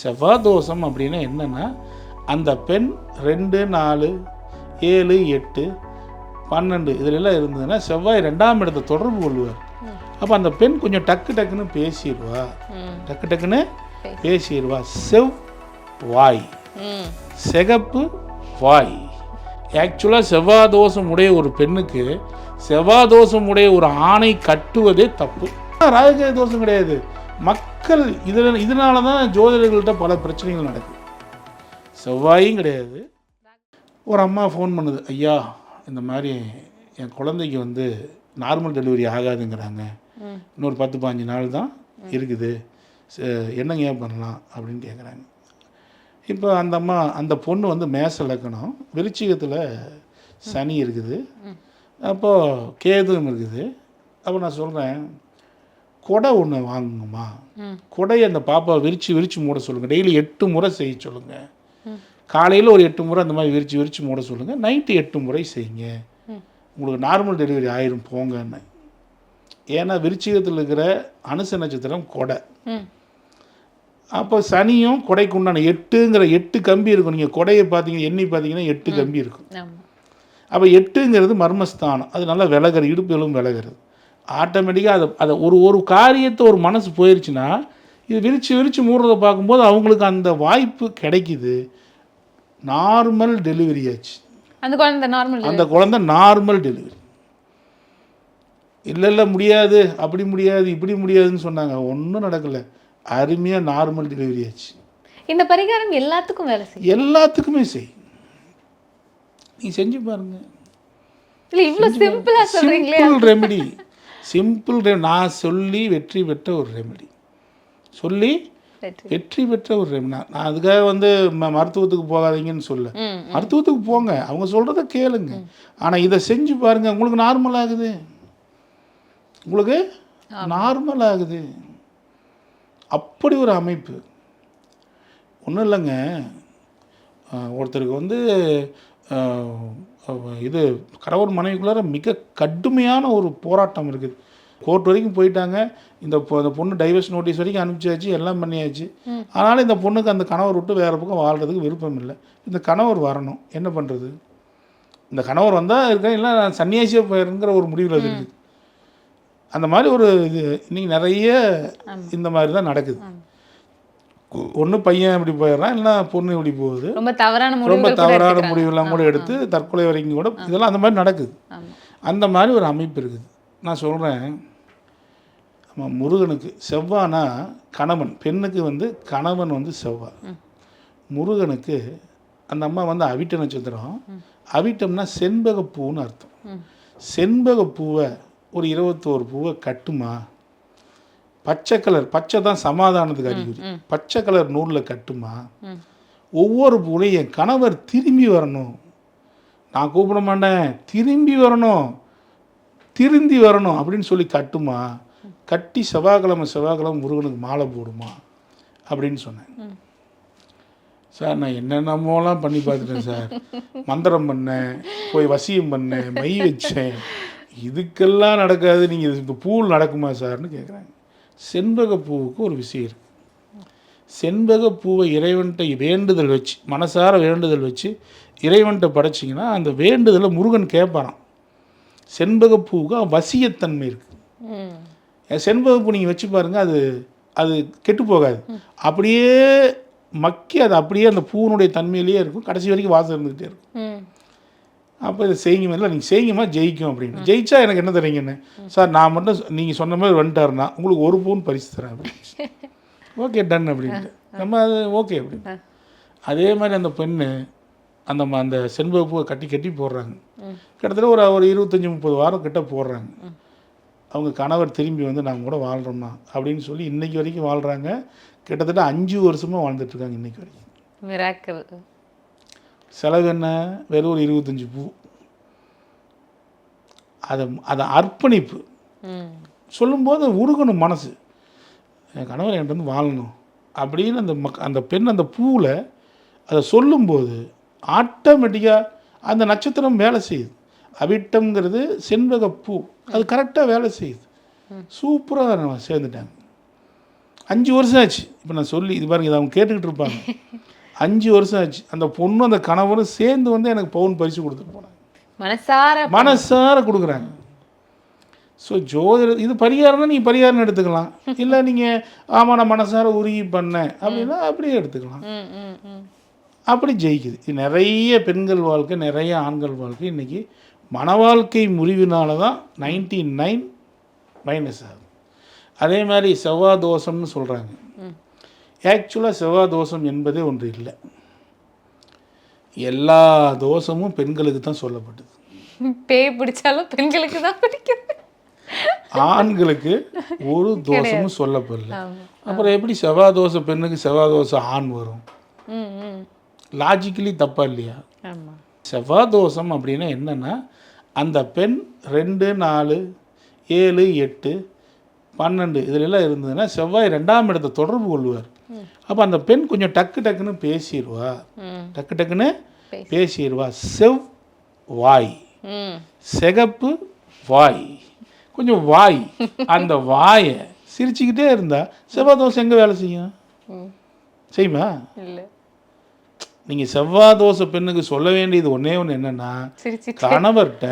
செவ்வாய் தோஷம் அப்படின்னா என்னன்னா அந்த பெண் ரெண்டு நாலு ஏழு எட்டு பன்னெண்டு இதுலெல்லாம் இருந்ததுன்னா செவ்வாய் ரெண்டாம் இடத்தை தொடர்பு கொள்வார். அப்போ அந்த பெண் கொஞ்சம் டக்கு டக்குன்னு பேசிடுவா. டக்கு டக்குன்னு பேசி. பேசிடுவா. செவ் வாய் சிகப்பு வாய். ஆக்சுவலாக செவ்வாய் தோஷம் உடைய ஒரு பெண்ணுக்கு செவ்வாய் தோஷம் உடைய ஒரு ஆணை கட்டுவதே தப்பு. ராஜகீய தோஷம் கிடையாது. மக்கள் இதில் இதனால தான் ஜோதிடர்கள்ட்ட பல பிரச்சனைகள் நடக்குது. செவ்வாயும் கிடையாது. ஒரு அம்மா ஃபோன் பண்ணுது ஐயா இந்த மாதிரி என் குழந்தைக்கு வந்து நார்மல் டெலிவரி ஆகாதுங்கிறாங்க. இன்னொரு பத்து பாஞ்சு நாள் தான் இருக்குது. என்னங்க ஏன் பண்ணலாம்? அப்படின்னு கேட்குறாங்க இப்போ அந்த அம்மா அந்த பொண்ணு வந்து மேச லக்கணம் விருச்சிகத்தில் சனி இருக்குது. அப்போது கேதுவும் இருக்குது. அப்போ நான் சொல்கிறேன் கொடை ஒன்று வாங்குங்கம்மா. கொடையை அந்த பாப்பாவை விரித்து விரித்து மூட சொல்லுங்கள் டெய்லி எட்டு முறை செய்ய சொல்லுங்கள் காலையில் ஒரு எட்டு முறை அந்த மாதிரி விரித்து விரித்து மூட சொல்லுங்கள் நைட்டு எட்டு முறை செய்யுங்க. உங்களுக்கு நார்மல் டெலிவரி ஆயிரும் போங்கன்னு. ஏன்னா விருச்சிகத்தில் இருக்கிற அனுச நட்சத்திரம் கொடை. அப்போ சனியும் கொடைக்கு உண்டான எட்டுங்கிற எட்டு கம்பி இருக்கும். நீங்கள் கொடையை பார்த்தீங்க எண்ணி பார்த்தீங்கன்னா எட்டு கம்பி இருக்கும். அப்போ எட்டுங்கிறது மர்மஸ்தானம். அது நல்லா விலகிறது இடுப்பு எலும்பு விலகிறது. ஆட்டோமேட்டிக்காக அதை அதை ஒரு ஒரு காரியத்தை ஒரு மனசு போயிடுச்சுன்னா இது விரித்து விரித்து மூடுறதை பார்க்கும்போது அவங்களுக்கு அந்த வாய்ப்பு கிடைக்குது. நார்மல் டெலிவரி ஆச்சு. அந்த குழந்தை நார்மல் அந்த குழந்தை நார்மல் டெலிவரி இல்லை இல்லை முடியாது. அப்படி முடியாது இப்படி முடியாதுன்னு சொன்னாங்க. ஒன்றும் நடக்கலை. அருமையாக நார்மல் டெலிவரி ஆச்சு. இந்த பரிகாரம் எல்லாத்துக்கும் வேலை செய்யும். எல்லாத்துக்குமே செய் நீ செஞ்சு பாருங்க. இல்ல இவ்வளவு சிம்பிளா சொல்றீங்களே. சிம்பிள் ரெமெடி சிம்பிள் நான் சொல்லி வெற்றி பெற்ற ஒரு ரெமெடி சொல்லி வெற்றி. பெற்ற ஒரு ரெமெடி நான் அதுக்காக வந்து மருத்துவத்துக்கு போகாதீங்கன்னு சொல்ல மருத்துவத்துக்கு போங்க. அவங்க சொல்கிறத கேளுங்க. ஆனால் இதை செஞ்சு பாருங்க. உங்களுக்கு நார்மல் ஆகுது. உங்களுக்கு நார்மல் ஆகுது. அப்படி ஒரு அமைப்பு. ஒன்றும் இல்லைங்க. ஒருத்தருக்கு வந்து இது கணவன் மனைவிக்குள்ளார மிக கடுமையான ஒரு போராட்டம் இருக்குது. கோர்ட் வரைக்கும் போயிட்டாங்க. இந்த இந்த பொண்ணு டைவர்ஸ் நோட்டீஸ் வரைக்கும் அனுப்பிச்சாச்சு எல்லாம் பண்ணியாச்சு. ஆனாலும் இந்த பொண்ணுக்கு அந்த கணவர் விட்டு வேறு பக்கம் வாழ்கிறதுக்கு விருப்பம் இல்லை இந்த கணவர் வரணும். என்ன பண்ணுறது இந்த கணவர் வந்தால் இருக்கேன் இல்லை நான் சன்னியாசியாக போயிருங்கிற ஒரு முடிவில் அது இருக்குது. அந்த மாதிரி ஒரு இது இன்னைக்கு நிறைய இந்த மாதிரி தான் நடக்குது. ஒன்று பையன் இப்படி போயிடுறான் இல்லைன்னா பொண்ணு இப்படி போகுது. ரொம்ப தவறான ரொம்ப தவறான. முடிவெல்லாம் கூட எடுத்து தற்கொலை வரைக்கும் கூட இதெல்லாம் அந்த மாதிரி நடக்குது. அந்த மாதிரி ஒரு அமைப்பு இருக்குது. நான் சொல்கிறேன் நம்ம முருகனுக்கு செவ்வானா கணவன் பெண்ணுக்கு வந்து கணவன் வந்து செவ்வாய் முருகனுக்கு அந்த அம்மா வந்து அவிட்ட நட்சத்திரம் அவிட்டம்னா செண்பகப்பூன்னு அர்த்தம். ம். செண்பகப்பூவை ஒரு இருபத்தோரு பூவை கட்டுமா? பச்சை கலர் பச்சை தான் சமாதானத்துக்கு அறிகுறி. பச்சை கலர் நூலில் கட்டுமா. ஒவ்வொரு பூலையும் என் கணவர் திரும்பி வரணும். நான் கூப்பிட மாட்டேன். திரும்பி வரணும். திருந்தி வரணும் அப்படின்னு சொல்லி கட்டுமா? கட்டி செவ்வாய்க்கிழமை செவ்வாய்க்கிழமை முருகனுக்கு மாலை போடுமா? அப்படின்னு சொன்னேன். சார் நான் என்னென்னமோலாம் பண்ணி பார்த்துட்டேன் சார். மந்திரம் பண்ணேன் போய் வசியம் பண்ணேன் மை வச்சேன். இதுக்கெல்லாம் நடக்காது. நீங்கள் இப்போ பூவில் நடக்குமா சார்னு கேட்குறாங்க செண்பக பூவுக்கு ஒரு விஷயம் இருக்குது செண்பக பூவை இறைவன்கிட்ட வேண்டுதல் வச்சு மனசார வேண்டுதல் வச்சு இறைவன்கிட்ட படைச்சிங்கன்னா அந்த வேண்டுதலை முருகன் கேட்பாராம். செண்பக பூவுக்கு வசியத்தன்மை இருக்குது செண்பகப்பூ நீங்கள் வச்சு பாருங்கள் அது அது கெட்டு போகாது. அப்படியே மக்கி அது அப்படியே அந்த பூவினுடைய தன்மையிலேயே இருக்கும். கடைசி வரைக்கும் வாசம் இருந்துக்கிட்டே இருக்கும். அப்போ இதை செய்யுங்க இல்லை நீங்கள் செய்யுங்கம்மா ஜெயிக்கும் அப்படின்னு. ஜெயிச்சா எனக்கு என்ன தரீங்கன்னு சார் நான் மட்டும் நீங்கள் சொன்ன மாதிரி வந்துட்டாருன்னா உங்களுக்கு ஒரு பூன் பரிசு தரேன் அப்படின்னு. ஓகே டன் அப்படின்ட்டு. நம்ம அது ஓகே அப்படின்னு அதே மாதிரி அந்த பெண்ணு அந்த அந்த செண்பக பூவை கட்டி கட்டி போடுறாங்க. கிட்டத்தட்ட ஒரு ஒரு இருபத்தஞ்சி முப்பது வாரம் கிட்ட போடுறாங்க. அவங்க கணவர் திரும்பி வந்து நாங்கள் கூட வாழ்கிறோம்மா அப்படின்னு சொல்லி இன்னைக்கு வரைக்கும் வாழ்கிறாங்க கிட்டத்தட்ட அஞ்சு வருஷமாக வாழ்ந்துட்டுருக்காங்க இன்னைக்கு வரைக்கும். மிராக்கல் செலவு என்ன வெறும் ஒரு இருபத்தஞ்சி பூ. அதை அதை அர்ப்பணிப்பு. சொல்லும்போது உருகணும் மனசு. என் கணவர் என்கிட்ட வந்து வாழணும். அப்படின்னு அந்த மக் அந்த பெண் அந்த பூவில் அதை சொல்லும்போது ஆட்டோமேட்டிக்காக அந்த நட்சத்திரம் வேலை செய்யுது. அவிட்டம்ங்கிறது செண்பக பூ. அது கரெக்டாக வேலை செய்யுது. சூப்பராக நம்ம சேர்ந்துட்டாங்க. அஞ்சு வருஷம் ஆச்சு. இப்போ நான் சொல்லி இது பாருங்க இதை அவங்க கேட்டுக்கிட்டு இருப்பாங்க. அஞ்சு வருஷம் ஆச்சு. அந்த பொண்ணு அந்த கணவரும் சேர்ந்து வந்து எனக்கு பவுன் பரிசு கொடுத்துட்டு போனாங்க. மனசார மனசார கொடுக்குறாங்க. ஸோ ஜோதிட இது பரிகாரம்னா நீங்கள் பரிகாரம் எடுத்துக்கலாம். இல்லை நீங்கள் ஆமாம் நான் மனசார உருகி பண்ணேன் அப்படின்னா அப்படியே எடுத்துக்கலாம். அப்படி ஜெயிக்குது. இது நிறைய பெண்கள் வாழ்க்கை நிறைய ஆண்கள் வாழ்க்கை. இன்றைக்கி மன வாழ்க்கை முறிவினால தான் நைன்டி நைன் மைனஸ் ஆகுது. அதே மாதிரி செவ்வாய் தோஷம்னு சொல்கிறாங்க ஆக்சுவலாக செவ்வாய் தோஷம் என்பதே ஒன்று இல்லை. எல்லா தோஷமும் பெண்களுக்கு தான் சொல்லப்பட்டது. பேய் பிடிச்சாலும் பெண்களுக்கு தான் பிடிக்கும். ஆண்களுக்கு ஒரு தோஷமும் சொல்லப்படல. அப்புறம் எப்படி செவ்வாய் தோசை பெண்ணுக்கு செவ்வாய் தோசை ஆண் வரும்? லாஜிக்கலி தப்பா இல்லையா? செவ்வாய் தோஷம் அப்படின்னா என்னென்னா அந்த பெண் ரெண்டு நாலு ஏழு எட்டு பன்னெண்டு இதுலெல்லாம் இருந்ததுன்னா செவ்வாய் ரெண்டாம் இடத்தை தொடர்பு கொள்வார். அப்போ அந்த பெண் கொஞ்சம் டக்கு டக்குன்னு பேசிடுவா. டக்கு டக்குன்னு பேசி. பேசிடுவா. செவ் வாய். சிகப்பு வாய். கொஞ்சம் வாய். அந்த வாயை சிரிச்சுக்கிட்டே இருந்தா செவ்வாய் தோசை எங்கே வேலை செய்யும்? செய்யுமா? இல்லை. நீங்கள் செவ்வாய் தோசை பெண்ணுக்கு சொல்ல வேண்டியது ஒன்றே ஒன்று என்னென்னா கணவர்கிட்ட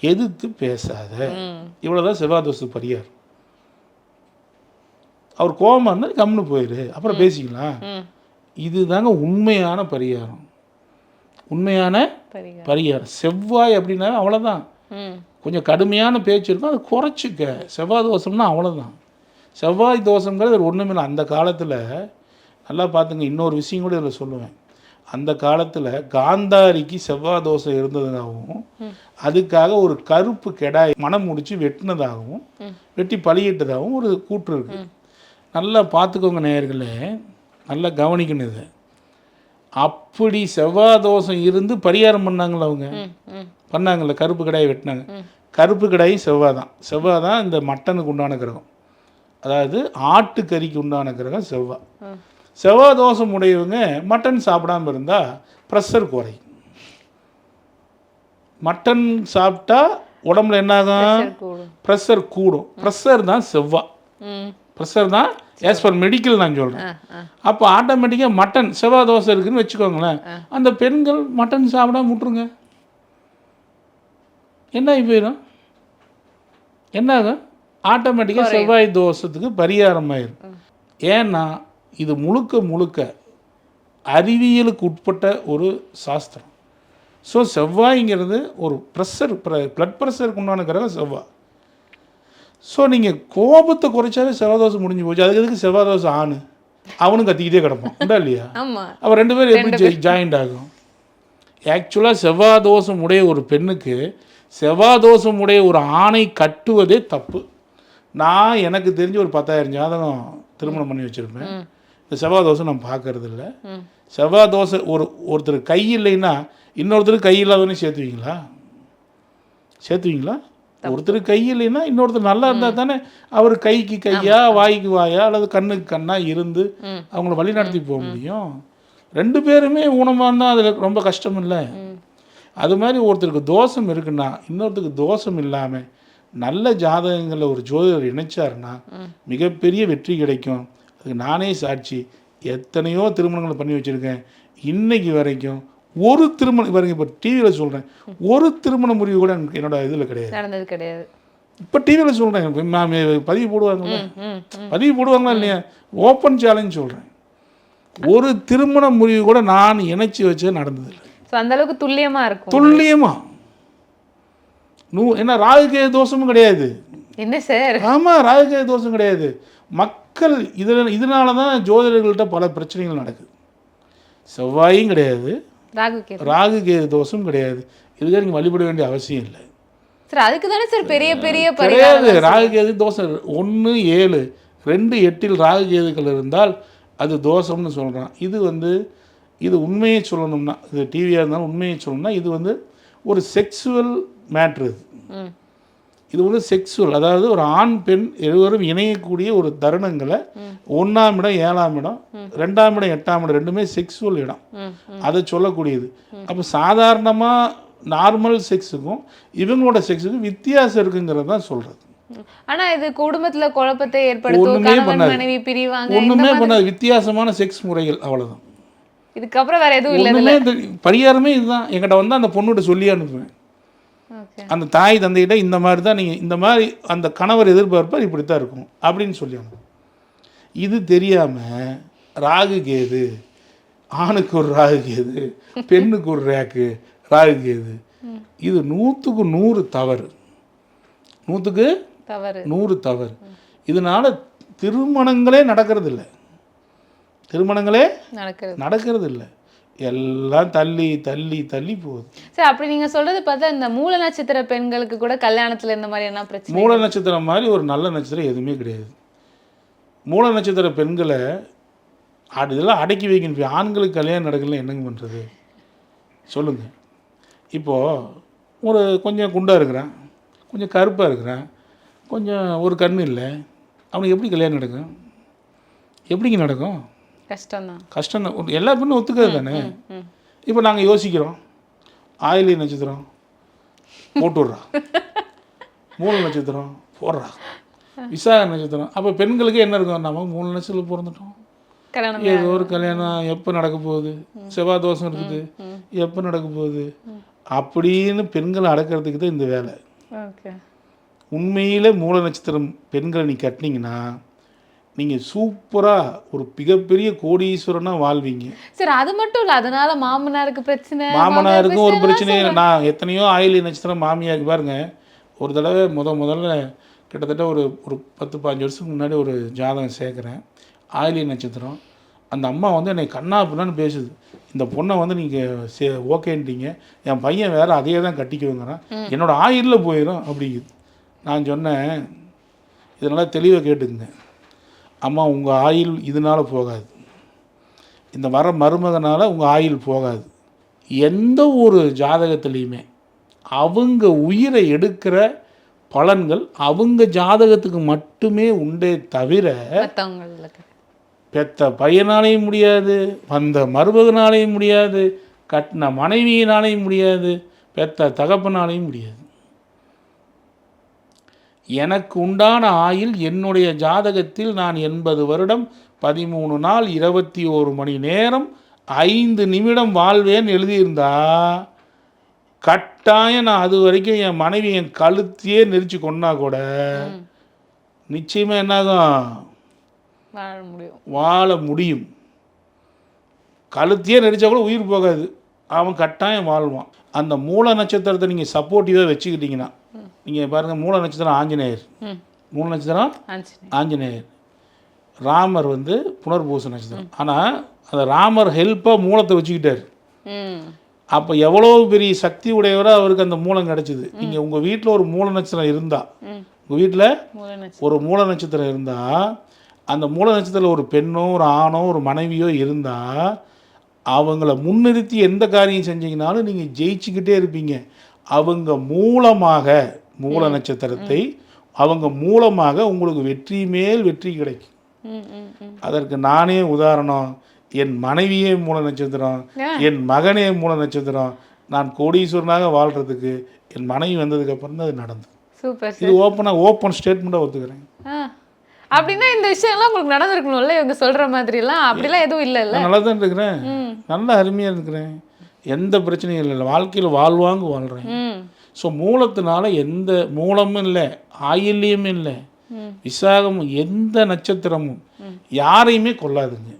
எதிர்த்து பேசாத. இவ்வளோதான் செவ்வாய் தோசை பரிகாரம். அவர் கோபமாக இருந்தால் கம்னு போயிரு. அப்புறம் பேசிக்கலாம். இதுதாங்க உண்மையான பரிகாரம். உண்மையான பரிகாரம். செவ்வாய் அப்படின்னா அவ்வளோதான் கொஞ்சம் கடுமையான பேச்சு இருக்கும் அதை குறைச்சிக்க. செவ்வாய் தோஷம்னா அவ்வளோதான் செவ்வாய் தோஷங்கிறது ஒரு ஒன்றுமில்லை அந்த காலத்தில் நல்லா பார்த்துங்க இன்னொரு விஷயம் கூட இதில் சொல்லுவேன். அந்த காலத்தில் காந்தாரிக்கு செவ்வாய் தோஷம் இருந்ததுனாகவும் அதுக்காக ஒரு கருப்பு கெடாய் மனம் முடிச்சு வெட்டினதாகவும் வெட்டி பலியிட்டதாகவும் ஒரு கூற்று இருக்குது நல்லா பார்த்துக்கோங்க நேயர்களே நல்லா கவனிக்கணும் இது. அப்படி செவ்வாய் தோஷம் இருந்து பரிகாரம் பண்ணாங்களா அவங்க? பண்ணாங்கல்ல கருப்பு கடாயை வெட்டினாங்க. கருப்பு கடாயும் செவ்வாய் தான் செவ்வாய் தான் இந்த மட்டனுக்கு உண்டான கிரகம். அதாவது ஆட்டுக்கறிக்கு உண்டான கிரகம் செவ்வாய். செவ்வாய் தோஷம் உடையவங்க மட்டன் சாப்பிடாம இருந்தால் ப்ரெஷர் குறையும். மட்டன் சாப்பிட்டா உடம்புல என்னாகும்? ப்ரெஷர் கூடும். ப்ரெஷர் தான் செவ்வாய் ப்ரெஷர் தான்? ஆஸ் பர் மெடிக்கல் நான் சொல்கிறேன் அப்போ ஆட்டோமேட்டிக்காக மட்டன் செவ்வாய் தோசை இருக்குன்னு வச்சுக்கோங்களேன். அந்த பெண்கள் மட்டன் சாப்பிடாம விட்ருங்க என்ன ஆகி போயிடும் என்ன ஆகும்? ஆட்டோமேட்டிக்காக செவ்வாய் தோஷத்துக்கு பரிகாரம் ஆயிரும் ஏன்னா இது முழுக்க முழுக்க அறிவியலுக்கு உட்பட்ட ஒரு சாஸ்திரம். ஸோ செவ்வாய்ங்கிறது ஒரு ப்ரெஷர் ப்ளட் ப்ரெஷருக்கு உண்டான கிரகம் செவ்வாய். ஸோ நீங்கள் கோபத்தை குறைச்சாவே செவ்வாய் முடிஞ்சு போச்சு. அதுக்கு எதுக்கு செவ்வாய் தோசை ஆணு? அவனும் கத்திக்கிட்டே கிடப்பான். உண்டா இல்லையா? அப்போ ரெண்டு பேரும் எப்படி ஜாயிண்ட் ஆகும்? ஆக்சுவலாக செவ்வாய் தோஷம் உடைய ஒரு பெண்ணுக்கு செவ்வாய் தோஷம் உடைய ஒரு ஆணை கட்டுவதே தப்பு. நான் எனக்கு தெரிஞ்ச ஒரு பத்தாயிரம் ஜாதகம் திருமணம் பண்ணி வச்சுருப்பேன். இந்த செவ்வாய் தோசை நான் பார்க்கறது இல்ல செவ்வாய் தோசை ஒரு ஒருத்தர் கை இல்லைன்னா இன்னொருத்தர் கை இல்லாதவனே சேர்த்துவீங்களா? சேர்த்துவீங்களா? ஒருத்தர் கை இல்லைன்னா இன்னொருத்தர் நல்லா இருந்தால் தானே அவர் கைக்கு கையா வாய்க்கு வாயா அல்லது கண்ணுக்கு கண்ணா இருந்து. அவங்கள வழி நடத்தி போக முடியும். ரெண்டு பேருமே ஊனமாக இருந்தால் அதில் ரொம்ப கஷ்டம் இல்லை அது மாதிரி ஒருத்தருக்கு தோஷம் இருக்குன்னா இன்னொருத்தருக்கு தோஷம் இல்லாமல் நல்ல ஜாதகங்களில் ஒரு ஜோதிடர் இணைச்சாருன்னா மிகப்பெரிய வெற்றி கிடைக்கும். அதுக்கு நானே சாட்சி எத்தனையோ திருமணங்களை பண்ணி வச்சுருக்கேன். இன்னைக்கு வரைக்கும் ஒரு திருமணம் பாருங்க இப்போ டிவியில் சொல்கிறேன் ஒரு திருமண முறிவு கூட எனக்கு என்னோட இதில் கிடையாது. நடந்தது கிடையாது. இப்போ டிவியில் சொல்கிறேன் மேம் பதிவு போடுவாங்கல்ல? பதிவு போடுவாங்களா இல்லையா? ஓப்பன் சேலஞ்ச் சொல்கிறேன் ஒரு திருமண முறிவு கூட நான் இணைச்சி வச்சது நடந்ததில்லை. ஸோ அந்த அளவுக்கு துல்லியமா இருக்கும். துல்லியமா. நூ என்ன ராகுகே தோஷமும் கிடையாது. என்ன சார்? ஆமாம் ராகுகே தோஷம் கிடையாது. மக்கள் இதில் இதனால தான் ஜோதிடர்கள்ட்ட பல பிரச்சனைகள் நடக்குது. செவ்வாயும் கிடையாது. ராகு கேது ராகு கேது தோஷம் கிடையாது. இதுக்கு நீங்கள் வழிபட வேண்டிய அவசியம் இல்லை. சார் அதுக்கு தானே சார் பெரிய பெரிய கிடையாது. ராகு கேது தோஷம் ஒன்று ஏழு ரெண்டு எட்டில் ராகு கேதுக்கள் இருந்தால் அது தோஷம்னு சொல்கிறான் இது வந்து இது உண்மையை சொல்லணும்னா இது டிவியாக இருந்தாலும் உண்மையை சொல்லணும்னா இது வந்து ஒரு செக்ஸுவல் மேட்ரு இது. இது வந்து செக்ஸுவல் அதாவது ஒரு ஆண் பெண் இருவரும் இணையக்கூடிய ஒரு தருணங்களை ஒன்றாம் இடம் ஏழாம் இடம் ரெண்டாம் இடம் எட்டாம் இடம் ரெண்டுமே செக்ஸுவல் இடம். அதை சொல்லக்கூடியது. அப்போ சாதாரணமாக நார்மல் செக்ஸுக்கும் இவங்களோட செக்ஸுக்கும் வித்தியாசம் இருக்குங்கிறது தான் சொல்கிறது. ஆனா இது குடும்பத்துல குழப்பத்தை ஏற்படுத்தும். மனைவி பிரிவாங்க ஒண்ணுமே பண்ணாது. வித்தியாசமான செக்ஸ் முறைகள் அவ்வளவுதான். இதுக்கப்புறம் வேற எதுவும் இல்ல பரிகாரமே இதுதான். என்கிட்ட வந்து அந்த பொண்ணுகிட்ட சொல்லி அனுப்புவேன். அந்த தாய் தந்தையிட்ட இந்த மாதிரி தான் நீங்கள் இந்த மாதிரி அந்த கணவர் எதிர்பார்ப்பார் இப்படி தான் இருக்கும். அப்படின்னு சொல்லி இது தெரியாமல் ராகு கேது ஆணுக்கு ஒரு ராகு கேது பெண்ணுக்கு ஒரு ரேக்கு ராகு கேது. இது நூற்றுக்கு நூறு தவறு. நூற்றுக்கு தவறு. நூறு தவறு. இதனால திருமணங்களே நடக்கிறது இல்லை திருமணங்களே நடக்கிறது. இல்லை எல்லாம் தள்ளி தள்ளி தள்ளி போகுது. சரி அப்படி நீங்க சொல்றது பார்த்தா இந்த மூல நட்சத்திர பெண்களுக்கு கூட கல்யாணத்துல இந்த மாதிரி என்ன பிரச்சனை? மூல நட்சத்திரம் மாதிரி ஒரு நல்ல நட்சத்திரம் எதுவுமே கிடையாது. மூல நட்சத்திர பெண்களை அது இதெல்லாம் அடக்கி வைக்கணும். இப்ப ஆண்களுக்கு கல்யாணம் நடக்கல என்னங்க பண்ணுறது சொல்லுங்கள் இப்போது ஒரு கொஞ்சம் குண்டாக இருக்கிறான். கொஞ்சம் கருப்பாக இருக்கிறான். கொஞ்சம் ஒரு கண்ணு இல்லை. அவனுக்கு எப்படி கல்யாணம் நடக்கும்? எப்படிங்க நடக்கும்? கஷ்டம்தான். கஷ்டம் தான் எல்லா பெண்ணும் ஒத்துக்கிறது தானே. இப்போ நாங்கள் யோசிக்கிறோம். ஆயிலி நட்சத்திரம் போட்டுடுறா மூல நட்சத்திரம் போடுறா. விசாக நட்சத்திரம். அப்போ பெண்களுக்கு என்ன இருக்கும்? நம்ம மூணு நட்சத்திரம் பிறந்துட்டோம். ஏதோ ஒரு கல்யாணம் எப்போ நடக்க போகுது? செவ்வாய் தோஷம் இருக்குது. எப்போ நடக்க போகுது? அப்படின்னு பெண்களை அடக்கிறதுக்கு தான் இந்த வேலை. ஓகே. உண்மையில் மூல நட்சத்திரம் பெண்களை நீ கட்டினீங்கன்னா நீங்கள் சூப்பராக ஒரு மிகப்பெரிய கோடீஸ்வரனாக வாழ்வீங்க. சரி அது மட்டும் இல்ல அதனால மாமனாருக்கு பிரச்சனை மாமனாருக்கும் ஒரு பிரச்சனை நான் எத்தனையோ ஆயிலி நட்சத்திரம் மாமியாருக்கு பாருங்க ஒரு தடவை முத முதல்ல கிட்டத்தட்ட ஒரு ஒரு பத்து பாஞ்சு வருஷத்துக்கு முன்னாடி ஒரு ஜாதகம் சேர்க்குறேன். ஆயிலி நட்சத்திரம் அந்த அம்மா வந்து என்னை கண்ணா பின்னான்னு பேசுது. இந்த பொண்ணை வந்து நீங்கள் சே ஓகேன்ட்டீங்க. என் பையன் வேறு அதையே தான் கட்டிக்குவேங்கிறான் என்னோட ஆயிலில் போயிடும் அப்படிங்குது. நான் சொன்னேன் இதனால் தெளிவாக கேட்டுக்குங்க. அம்மா உங்கள் ஆயில் இதனால் போகாது. இந்த வர மருமகனால் உங்கள் ஆயில் போகாது. எந்த ஒரு ஜாதகத்துலேயுமே அவங்க உயிரை எடுக்கிற பலன்கள் அவங்க ஜாதகத்துக்கு மட்டுமே உண்டே தவிர பெத்த பையனாலையும் முடியாது வந்த மருமகனாலையும் முடியாது கட்டின மனைவியினாலையும் முடியாது பெத்த தகப்பனாலையும் முடியாது. எனக்கு உண்டான ஆயில் என்னுடைய ஜாதகத்தில் நான் எண்பது வருடம் பதிமூணு நாள் இருபத்தி ஓரு மணி நேரம் ஐந்து நிமிடம் வாழ்வேன் எழுதியிருந்தா கட்டாயம் நான் அது வரைக்கும் என் மனைவி என் கழுத்தையே நெரிச்சு கொன்னா கூட நிச்சயமாக என்னாகும்? வாழ முடியும். வாழ முடியும். கழுத்தையே நெரிச்சா கூட உயிர் போகாது. அவன் கட்டாயம் வாழ்வான். அந்த மூல நட்சத்திரத்தை நீங்கள் சப்போர்ட்டிவாக வச்சுக்கிட்டீங்கன்னா நீங்கள் பாருங்கள் மூல நட்சத்திரம் ஆஞ்சநேயர். மூல நட்சத்திரம் ஆஞ்சநேயர். ராமர் வந்து புனர்பூச நட்சத்திரம். ஆனால் அந்த ராமர் ஹெல்ப்பாக மூலத்தை வச்சுக்கிட்டார். அப்போ எவ்வளோ பெரிய சக்தி உடையவராக அவருக்கு அந்த மூலம் கிடச்சிது. நீங்கள் உங்கள் வீட்டில் ஒரு மூல நட்சத்திரம் இருந்தால் உங்கள் வீட்டில் ஒரு மூல நட்சத்திரம் இருந்தால் அந்த மூல நட்சத்திரத்தில் ஒரு பெண்ணோ ஒரு ஆணோ ஒரு மனைவியோ இருந்தால் அவங்கள முன்னிறுத்தி எந்த காரியம் செஞ்சீங்கனாலும் நீங்கள் ஜெயிச்சுக்கிட்டே இருப்பீங்க. அவங்க மூலமாக மூல நட்சத்திரத்தை அவங்க மூலமாக உங்களுக்கு வெற்றி மேல் வெற்றி கிடைக்கும். அதற்கு நானே உதாரணம். என் மனைவியே மூல நட்சத்திரம். என் மகனே மூல நட்சத்திரம். நான் கோடீஸ்வரனாக வாழ்கிறதுக்கு என் மனைவி வந்ததுக்கு அப்புறம் தான் அது நடந்தது. சூப்பர் இது ஓப்பனாக ஓப்பன் ஸ்டேட்மெண்ட்டாக ஒத்துக்கிறேன். அப்படின்னா இந்த விஷயம்லாம் உங்களுக்கு நடந்திருக்கணும்ல? இவங்க சொல்ற மாதிரிலாம். அப்படிலாம் எதுவும் இல்லைல்ல? நான் நல்லா தான் இருக்கிறேன் நல்லா அருமையாக இருக்கிறேன். எந்த பிரச்சனையும் இல்லை வாழ்க்கையில் வாழ்வாங்க வாழ்கிறேன் ஸோ மூலத்தினால எந்த மூலமும் இல்லை ஆயில்யம் இல்லை விசாகமும் எந்த நட்சத்திரமும் யாரையுமே கொல்லாதுங்க.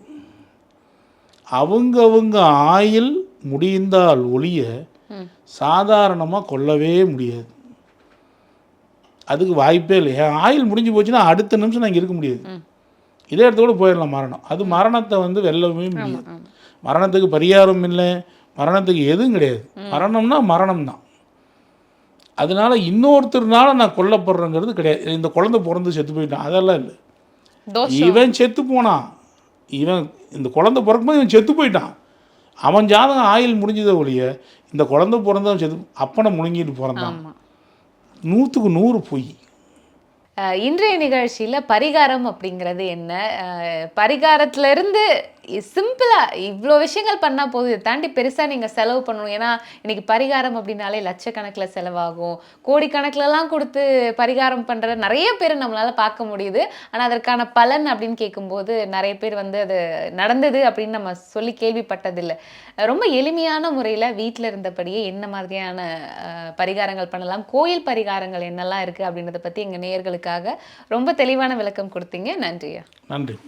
அவங்கவங்க ஆயில் முடிந்தால் ஒழிய ம். சாதாரணமாக கொல்லவே முடியாது. அதுக்கு வாய்ப்பே இல்லை. என் ஆயில் முடிஞ்சு போச்சுன்னா அடுத்த நிமிஷம் நான் இருக்க முடியாது. இதே இடத்தோட போயிடலாம் மரணம். அது மரணத்தை வந்து வெல்லவே முடியாது. மரணத்துக்கு பரிகாரம் இல்லை மரணத்துக்கு எதுவும் கிடையாது. மரணம்னா மரணம் தான் அதனால இன்னொருத்தர்னால நான் கொல்லப்படுறேங்கிறது கிடையாது. இந்த குழந்தை பிறந்து செத்து போயிட்டான். அதெல்லாம் இல்லை. இவன் செத்து போனான். இவன் இந்த குழந்தை பிறக்கும்போது இவன் செத்து போயிட்டான். அவன் ஜாதகம் ஆயில் முடிஞ்சதை ஒழிய இந்த குழந்தை பிறந்தவன் செத்து அப்பனை முழுங்கிட்டு பிறந்தான். நூற்றுக்கு நூறு பொய். இன்றைய நிகழ்ச்சியில பரிகாரம் அப்படிங்கிறது என்ன? அஹ் சிம்பிளாக இவ்வளோ விஷயங்கள் பண்ணால் போதும். இதை தாண்டி பெருசாக நீங்கள் செலவு பண்ணணும். ஏன்னா இன்றைக்கி பரிகாரம் அப்படின்னாலே லட்சக்கணக்கில் செலவாகும். கோடிக்கணக்கிலலாம் கொடுத்து பரிகாரம் பண்ணுற நிறைய பேர் நம்மளால் பார்க்க முடியுது. ஆனால் அதற்கான பலன் அப்படின்னு கேட்கும்போது நிறைய பேர் வந்து அது நடந்தது அப்படின்னு நம்ம சொல்லி கேள்விப்பட்டதில்லை. ரொம்ப எளிமையான முறையில் வீட்டில் இருந்தபடியே என்ன மாதிரியான பரிகாரங்கள் பண்ணலாம்? கோயில் பரிகாரங்கள் என்னெல்லாம் இருக்குது அப்படின்றத பற்றி எங்கள் நேயர்களுக்காக ரொம்ப தெளிவான விளக்கம் கொடுத்தீங்க. நன்றியா நன்றி.